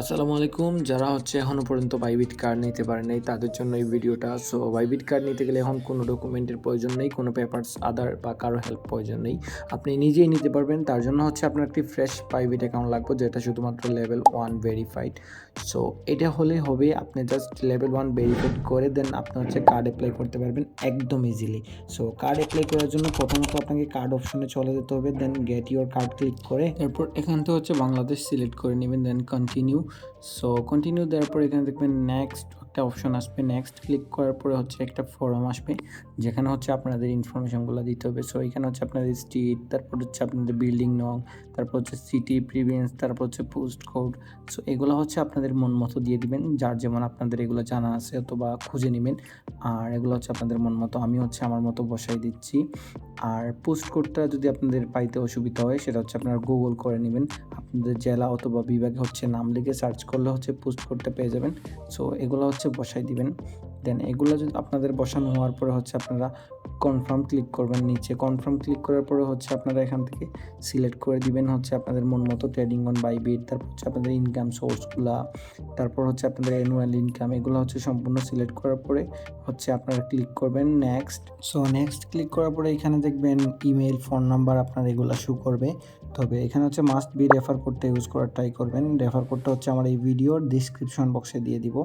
আসসালামু আলাইকুম। যারা হচ্ছে এখনও পর্যন্ত বাইবিট কার্ড নিতে পারেন নাই, তাদের জন্য এই ভিডিওটা। সো বাইবিট কার্ড নিতে গেলে এখন কোনো ডকুমেন্টের প্রয়োজন নেই, কোনো পেপারস আদার বা কারও হেল্প প্রয়োজন নেই। আপনি নিজেই নিতে পারবেন, তার জন্য হচ্ছে আপনার একটি ফ্রেশ প্রাইভেট অ্যাকাউন্ট লাগবে, যেটা শুধুমাত্র লেভেল ওয়ান ভেরিফাইড সো এটা হলে হবে, আপনি জাস্ট লেভেল ওয়ান ভেরিফাইড করে দেন আপনি হচ্ছে কার্ড অ্যাপ্লাই করতে পারবেন একদম ইজিলি সো কার্ড অ্যাপ্লাই করার জন্য প্রথমত আপনাকে কার্ড অপশনে চলে যেতে হবে then get your card click করে। এরপর এখান থেকে হচ্ছে বাংলাদেশ সিলেক্ট করে নেবেন দেন কন্টিনিউ সো কন্টিনিউ দেওয়ার পর এখানে দেখবেন নেক্সট একটা অপশন আসবে নেক্সট ক্লিক করার পরে হচ্ছে একটা ফর্ম আসবে, যেখানে হচ্ছে আপনাদের ইনফরমেশনগুলো দিতে হবে। সো এখানে হচ্ছে আপনাদের স্ট্রিট তারপর হচ্ছে আপনাদের বিল্ডিং নং তারপর হচ্ছে সিটি প্রিভিয়েন্স তারপর হচ্ছে পোস্ট কোড সো এগুলো হচ্ছে আপনাদের মন মতো দিয়ে দিবেন, যার যেমন আপনাদের এগুলো জানা আছে অথবা খুঁজে নেবেন, আর এগুলো হচ্ছে আপনাদের মন মতো। আমি হচ্ছে আমার মতো বসাই দিচ্ছি। আর পোস্ট কোডটা যদি আপনাদের পাইতে অসুবিধা হয়, সেটা হচ্ছে আপনারা গুগল করে নেবেন। আপনাদের জেলা অথবা বিভাগে হচ্ছে নাম লিখে সার্চ করলে হচ্ছে পোস্ট কোডটা পেয়ে যাবেন। সো এগুলো হচ্ছে বসাই দিবেন। দেন এগুলো যদি আপনাদের বসানো হওয়ার পরে হচ্ছে আপনারা কনফার্ম ক্লিক করবেন নিচে। কনফার্ম ক্লিক করার পরে হচ্ছে আপনারা এখান থেকে সিলেক্ট করে দিবেন হচ্ছে আপনাদের মন মতো ট্রেডিং অন বাই বিট তারপর হচ্ছে আপনাদের ইনকাম সোর্সগুলা তারপর হচ্ছে আপনাদের অ্যানুয়াল ইনকাম এগুলো হচ্ছে সম্পূর্ণ সিলেক্ট করার পরে হচ্ছে আপনারা ক্লিক করবেন নেক্সট সো নেক্সট ক্লিক করার পরে এখানে দেখবেন ইমেল ফোন নাম্বার আপনার এগুলো শো করবে। তবে এখানে হচ্ছে মাস্ট বি রেফার করতে ইউজ করার ট্রাই করবেন। রেফার কোডটা হচ্ছে আমার এই ভিডিওর ডিসক্রিপশন বক্সে দিয়ে দিব।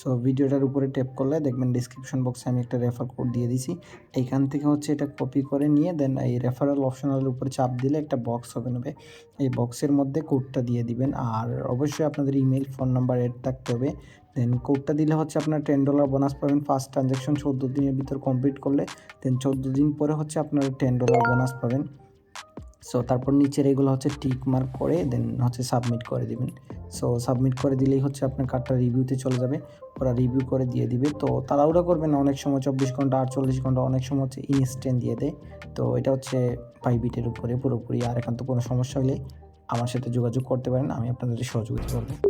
সো ভিডিওটার উপরে ট্যাপ করলে দেখবেন ডিসক্রিপশন বক্সে আমি একটা রেফার কোড দিয়ে দিছি। এইখান থেকে হচ্ছে এটা কপি করে নিয়ে দেন এই রেফারেল অপশনালের উপরে চাপ দিলে একটা বক্স হবে। নেবে এই বক্সের মধ্যে কোডটা দিয়ে দিবেন। আর অবশ্যই আপনাদের ইমেল ফোন নাম্বার এড থাকতে হবে। দেন কোডটা দিলে হচ্ছে আপনার টেন ডলার বোনাস পাবেন। ফার্স্ট ট্রানজ্যাকশন চোদ্দ দিনের ভিতর কমপ্লিট করলে দেন চোদ্দ দিন পরে হচ্ছে আপনারা টেন ডলার বোনাস পাবেন। সো তারপর নিচের এগুলো হচ্ছে টিক মার্ক করে দেন হচ্ছে সাবমিট করে দিবেন। সো সাবমিট করে দিলেই হচ্ছে আপনার কার্ডটা রিভিউতে চলে যাবে। ওরা রিভিউ করে দিয়ে দিবে। তো তাড়াহুড়া করবেন অনেক সময় চব্বিশ ঘণ্টা, আটচল্লিশ ঘণ্টা অনেক সময় হচ্ছে ইনস্ট্যান্ট দিয়ে দেয়। তো এটা হচ্ছে পাইবিটের উপরে পুরোপুরি, আর এখান তো কোনো সমস্যা হলে আমার সাথে যোগাযোগ করতে পারেন, আমি আপনাদের সহযোগিতা করব।